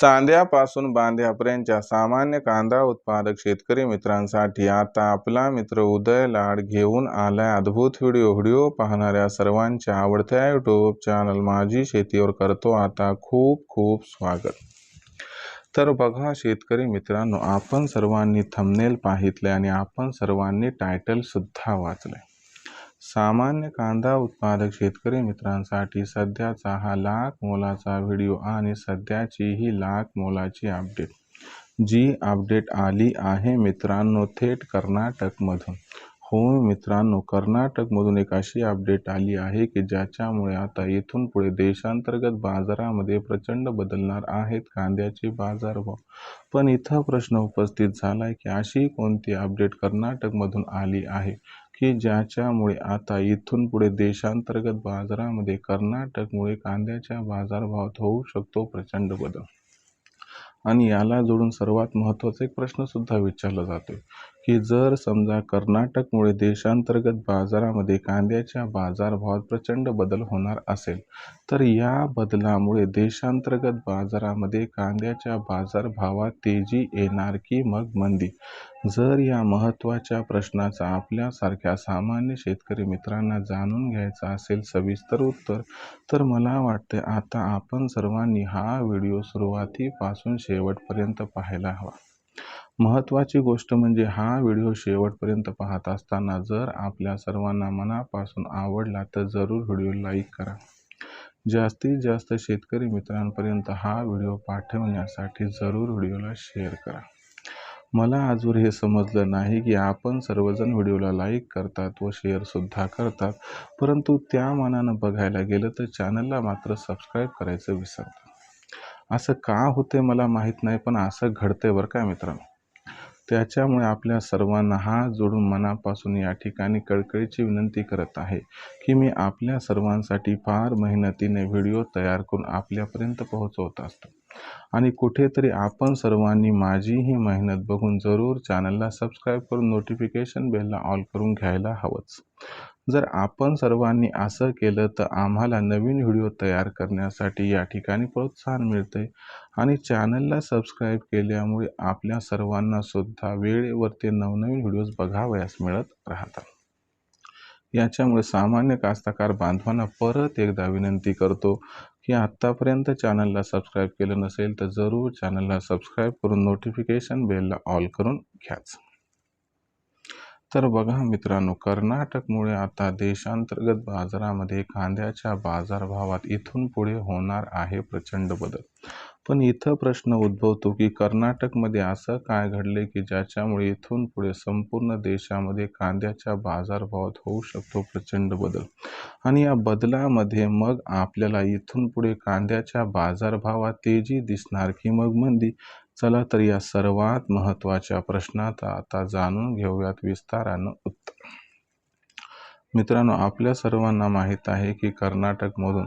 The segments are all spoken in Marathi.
चांद्यापासून बांध्यापर्यंतच्या सामान्य कांदा उत्पादक शेतकरी मित्रांसाठी आता आपला मित्र उदय लाड घेऊन आलाय अद्भुत व्हिडिओ. व्हिडिओ पाहणाऱ्या सर्वांच्या आवडत्या यूट्यूब चॅनल माझी शेतीवर करतो आता खूप खूप स्वागत. तर बघा शेतकरी मित्रांनो आपण सर्वांनी थंबनेल पाहितले आणि आपण सर्वांनी टायटलसुद्धा वाचले सामान्य कांदा उत्पादक शेतकरी मित्रांसाठी सध्याचा हा लाख मोलाचा व्हिडिओ आणि सध्याची ही लाख मोलाची अपडेट. जी अपडेट आली आहे मित्रांनो थेट कर्नाटकमधून. हो मित्रांनो कर्नाटकमधून एक अशी अपडेट आली आहे की ज्याच्यामुळे आता इथून पुढे देशांतर्गत बाजारामध्ये प्रचंड बदलणार आहेत कांद्याचे बाजारभाव. पण इथं प्रश्न उपस्थित झाला आहे की अशी कोणती अपडेट कर्नाटकमधून आली आहे की ज्याच्यामुळे आता इथून पुढे देशांतर्गत बाजारामध्ये कर्नाटकमुळे कांद्याच्या बाजारभावात होऊ शकतो प्रचंड बदल? आणि याला जोडून सर्वात महत्त्वाचा एक प्रश्नसुद्धा विचारला जातो की जर समजा कर्नाटकमुळे देशांतर्गत बाजारामध्ये कांद्याच्या बाजारभावात प्रचंड बदल होणार असेल तर या बदलामुळे देशांतर्गत बाजारामध्ये कांद्याच्या बाजारभावात तेजी येणार की मग मंदी? जर या महत्त्वाच्या प्रश्नाचा आपल्यासारख्या सामान्य शेतकरी मित्रांना जाणून घ्यायचा असेल सविस्तर उत्तर तर मला वाटते आता आपण सर्वांनी हा व्हिडिओ सुरुवातीपासून शेवटपर्यंत पाहायला हवा. महत्त्वाची गोष्ट म्हणजे हा व्हिडिओ शेवटपर्यंत पाहत असताना जर आपल्या सर्वांना मनापासून आवडला तर जरूर व्हिडिओ लाईक करा. जास्तीत जास्त शेतकरी मित्रांपर्यंत हा व्हिडिओ पाठवण्यासाठी जरूर व्हिडिओला शेअर करा. मला आजवर हे समजलं नाही की आपण सर्वजण व्हिडिओला लाईक करतात व शेअरसुद्धा करतात परंतु त्या मानानं बघायला गेलं तर चॅनलला मात्र सबस्क्राईब करायचं विसरतं. असं का होते मला माहीत नाही पण असं घडते बरं का मित्रांनो. त्याच्यामुळे आपल्या सर्वांना हात जोडून मनापासून या ठिकाणी कळकळीची विनंती करत आहे की मी आपल्या सर्वांसाठी फार मेहनतीने व्हिडिओ तयार करून आपल्यापर्यंत पोहोचवत असतो. आणि कुठेतरी आपण सर्वांनी माझी ही मेहनत बघून जरूर चॅनलला सबस्क्राईब करून नोटिफिकेशन बेलला ऑल करून घ्यायला हवंच. जर आपण सर्वांनी असं केलं तर आम्हाला नवीन व्हिडिओ तयार करण्यासाठी या ठिकाणी प्रोत्साहन मिळते आणि चॅनलला सबस्क्राईब केल्यामुळे आपल्या सर्वांना सुद्धा वेळेवरती नवनवीन व्हिडिओज बघावयास मिळत राहतात. याच्यामुळे सामान्य कास्तकार बांधवांना परत एकदा विनंती करतो की आत्तापर्यंत चॅनलला सबस्क्राईब केलं नसेल तर जरूर चॅनलला सबस्क्राईब करून नोटिफिकेशन बेलला ऑल करून घ्याच. तर बघा मित्रांनो कर्नाटकमुळे आता देशांतर्गत बाजारामध्ये कांद्याच्या बाजारभावात इथून पुढे होणार आहे प्रचंड बदल. पण इथं प्रश्न उद्भवतो की कर्नाटकमध्ये असं काय घडले की ज्याच्यामुळे इथून पुढे संपूर्ण देशामध्ये कांद्याच्या बाजारभावात होऊ शकतो प्रचंड बदल? आणि या बदलामध्ये मग आपल्याला इथून पुढे कांद्याच्या बाजारभावात तेजी दिसणार की मग मंदी? चला तर या सर्वात महत्त्वाच्या प्रश्नात आता जाणून घेऊयात विस्तारानं उत्तर. मित्रांनो आपल्या सर्वांना माहीत आहे की कर्नाटकमधून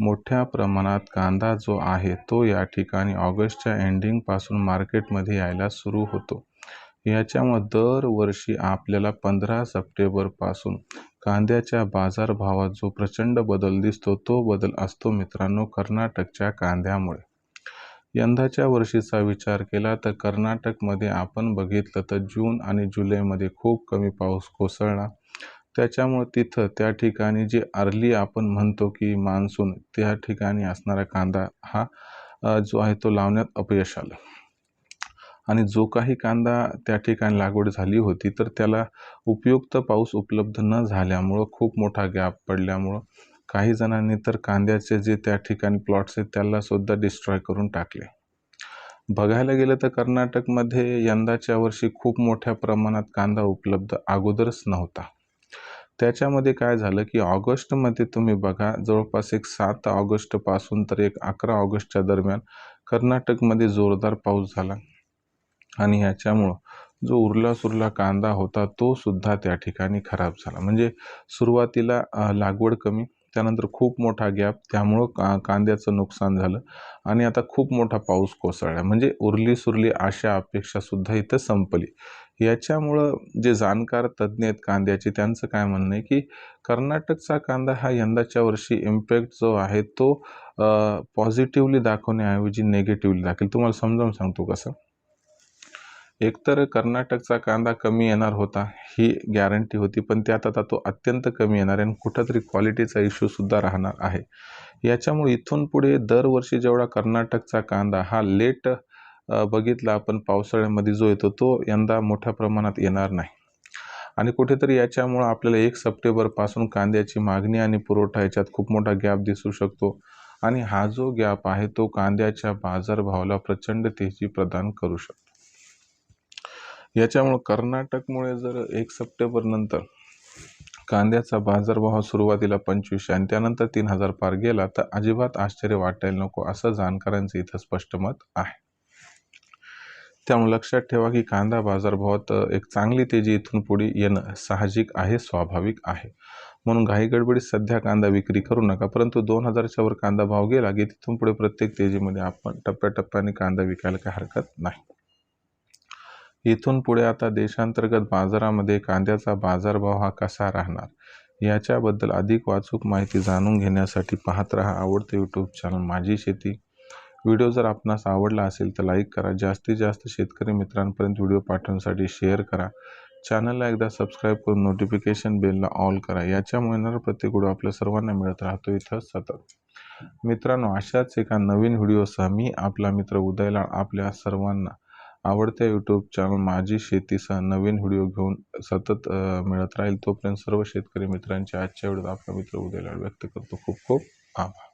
मोठ्या प्रमाणात कांदा जो आहे तो या ठिकाणी ऑगस्टच्या एंडिंगपासून मार्केटमध्ये यायला सुरू होतो. याच्यामुळे दरवर्षी आपल्याला पंधरा सप्टेंबरपासून कांद्याच्या बाजारभावात जो प्रचंड बदल दिसतो तो बदल असतो मित्रांनो कर्नाटकच्या कांद्यामुळे. यंदाच्या वर्षीचा विचार केला तर कर्नाटकमध्ये आपण बघितलं तर जून आणि जुलैमध्ये खूप कमी पाऊस कोसळला. त्याच्यामुळे तिथं त्या ठिकाणी जे अर्ली आपण म्हणतो की मान्सून त्या ठिकाणी असणारा कांदा हा जो आहे तो लावण्यात अपयश आलं. आणि जो काही कांदा त्या ठिकाणी लागवड झाली होती तर त्याला उपयुक्त पाऊस उपलब्ध न झाल्यामुळं खूप मोठा गॅप पडल्यामुळं काही जणांनी तर कांद्याचे जे त्या ठिकाणी प्लॉट्स आहेत त्याला सुद्धा डिस्ट्रॉय करून टाकले. बघायला गेलं तर कर्नाटकमध्ये यंदाच्या वर्षी खूप मोठ्या प्रमाणात कांदा उपलब्ध अगोदरच नव्हता. त्याच्यामध्ये काय झालं की ऑगस्टमध्ये तुम्ही बघा जवळपास एक सात ऑगस्टपासून तर एक अकरा ऑगस्टच्या दरम्यान कर्नाटकमध्ये जोरदार पाऊस झाला. आणि ह्याच्यामुळं जो उरला सुरला कांदा होता तो सुद्धा त्या ठिकाणी खराब झाला. म्हणजे सुरुवातीला लागवड कमी त्यानंतर खूप मोठा गॅप त्यामुळं का कांद्याचं नुकसान झालं. आणि आता खूप मोठा पाऊस कोसळला. म्हणजे उरली सुरली आशा अपेक्षासुद्धा इथं संपली. याच्यामुळं जे जाणकार तज्ज्ञ आहेत कांद्याचे त्यांचं काय म्हणणं आहे की कर्नाटकचा कांदा हा यंदाच्या वर्षी इम्पॅक्ट जो आहे तो पॉझिटिव्हली दाखवण्याऐवजी नेगेटिव्हली दाखवेल. तुम्हाला समजावून सांगतो कसं एकतर कर्नाटकचा कांदा कमी येणार होता ही गॅरंटी होती पण त्यात आता तो अत्यंत कमी येणार आहे आणि कुठंतरी क्वालिटीचा इश्यूसुद्धा राहणार आहे. याच्यामुळे इथून पुढे दरवर्षी जेवढा कर्नाटकचा कांदा हा लेट बघितला आपण पावसाळ्यामध्ये जो येतो तो यंदा मोठ्या प्रमाणात येणार नाही. आणि कुठेतरी याच्यामुळं आपल्याला एक सप्टेंबरपासून कांद्याची मागणी आणि पुरवठा याच्यात खूप मोठा गॅप दिसू शकतो. आणि हा जो गॅप आहे तो कांद्याच्या बाजारभावाला प्रचंड तेजी प्रदान करू शकतो. याच्यामुळं कर्नाटकमुळे जर एक सप्टेंबरनंतर कांद्याचा बाजारभाव सुरुवातीला पंचवीसशे आणि त्यानंतर तीन हजार पार गेला तर अजिबात आश्चर्य वाटायला नको असं जाणकारांचं इथं स्पष्ट मत आहे. त्यामुळे लक्षात ठेवा की कांदा बाजारभावात एक चांगली तेजी इथून पुढे येणं साहजिक आहे स्वाभाविक आहे. म्हणून घाई गडबडीत सध्या कांदा विक्री करू नका परंतु दोन हजारच्या वर कांदा भाव गेला की तिथून पुढे प्रत्येक तेजीमध्ये आपण टप्प्याटप्प्याने कांदा विकायला काही हरकत नाही. इथून पुढे आता देशांतर्गत बाजारामध्ये कांद्याचा बाजारभाव हा कसा राहणार? याच्याबद्दल अधिक वाचूक माहिती जाणून घेण्यासाठी पाहत रहा आवडते यूट्यूब चॅनल माझी शेती. व्हिडिओ जर आपणास आवडला असेल तर लाईक करा. जास्तीत जास्त शेतकरी मित्रांपर्यंत व्हिडिओ पाठवण्यासाठी शेअर करा. चॅनलला एकदा सबस्क्राईब करून नोटिफिकेशन बेलला ऑल करा. याच्यामुळे येणारा प्रत्येक व्हिडिओ आपल्या सर्वांना मिळत राहतो. इथं सतत. मित्रांनो अशाच एका नवीन व्हिडिओसह मी आपला मित्र उदयला आपल्या सर्वांना आवडत्या यूट्यूब चॅनल माझी शेतीसह नवीन व्हिडिओ घेऊन सतत मिळत राहील. तोपर्यंत सर्व शेतकरी मित्रांचे आजच्या व्हिडिओत आपला मित्र उदयला व्यक्त करतो. खूप खूप आभार.